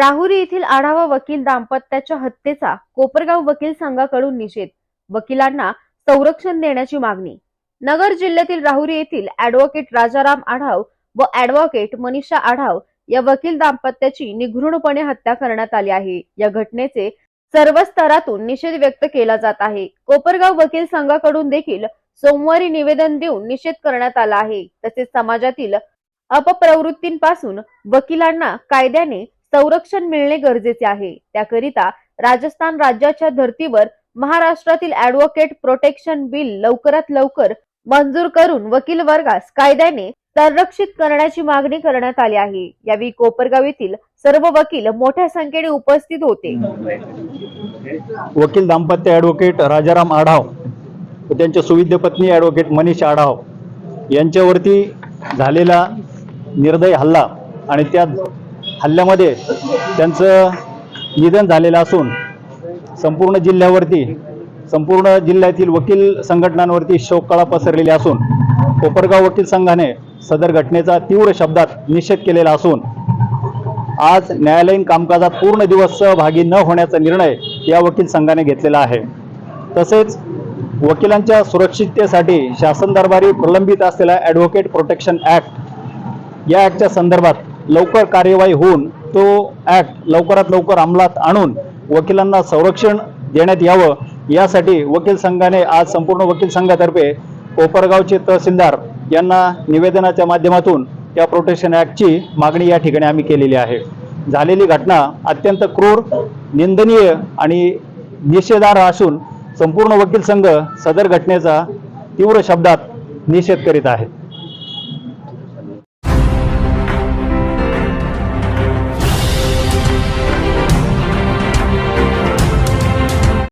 राहुरी येथील आढावा वकील दाम्पत्याच्या हत्येचा कोपरगाव वकील संघाकडून निषेध. वकिलांना संरक्षण देण्याची मागणी. नगर जिल्ह्यातील राहुरी येथील ऍडव्होकेट राजाराम आढाव व ऍडव्होकेट मनीषा आढाव या वकील दाम्पत्याची निघृणपणे हत्या करण्यात आली आहे. या घटनेचे सर्व स्तरातून निषेध व्यक्त केला जात आहे. कोपरगाव वकील संघाकडून देखील सोमवारी निवेदन देऊन निषेध करण्यात आला आहे. तसेच समाजातील अपप्रवृत्तींपासून वकिलांना कायद्याने संरक्षण मिळणे गरजेचे आहे. त्याकरिता राजस्थान राज्याच्या धर्तीवर महाराष्ट्रातील ऍडव्होकेट प्रोटेक्शन बिल लवकरात लवकर मंजूर करून वकील वर्गास कायद्याने संरक्षित करण्याची मागणी करण्यात आली आहे. यावेळी कोपरगाव येथील सर्व वकील मोठ्या संख्येने उपस्थित होते. वकील दाम्पत्य ऍडव्होकेट राजाराम आढाव व त्यांच्या सुविद्य पत्नी ॲडव्होकेट मनीष आढाव यांच्यावरती झालेला निर्दय हल्ला आणि त्या हल्ल्यामध्ये त्यांचं निधन झालेलं असून संपूर्ण जिल्ह्यावरती संपूर्ण जिल्ह्यातील वकील संघटनांवरती शोककळा पसरलेली असून कोपरगाव वकील संघाने सदर घटनेचा तीव्र शब्दात निषेध केलेला असून आज न्यायालयीन कामकाजात पूर्ण दिवस सहभागी न होण्याचा निर्णय या वकील संघाने घेतलेला आहे. तसेच वकिलांच्या सुरक्षिततेसाठी शासन दरबारी प्रलंबित असलेला ॲडव्होकेट प्रोटेक्शन ॲक्ट या ॲक्टच्या संदर्भात लवकर कार्यवाही होऊन तो ॲक्ट लवकरात लवकर अंमलात आणून वकिलांना संरक्षण देण्यात यावं यासाठी वकील संघाने आज संपूर्ण वकील संघातर्फे कोपरगावचे तहसीलदार यांना निवेदनाच्या माध्यमातून या प्रोटेक्शन ॲक्टची मागणी या ठिकाणी आम्ही केलेली आहे. झालेली घटना अत्यंत क्रूर निंदनीय आणि निषेधार्ह असून संपूर्ण वकील संघ सदर घटनेचा तीव्र शब्दात निषेध करीत आहे.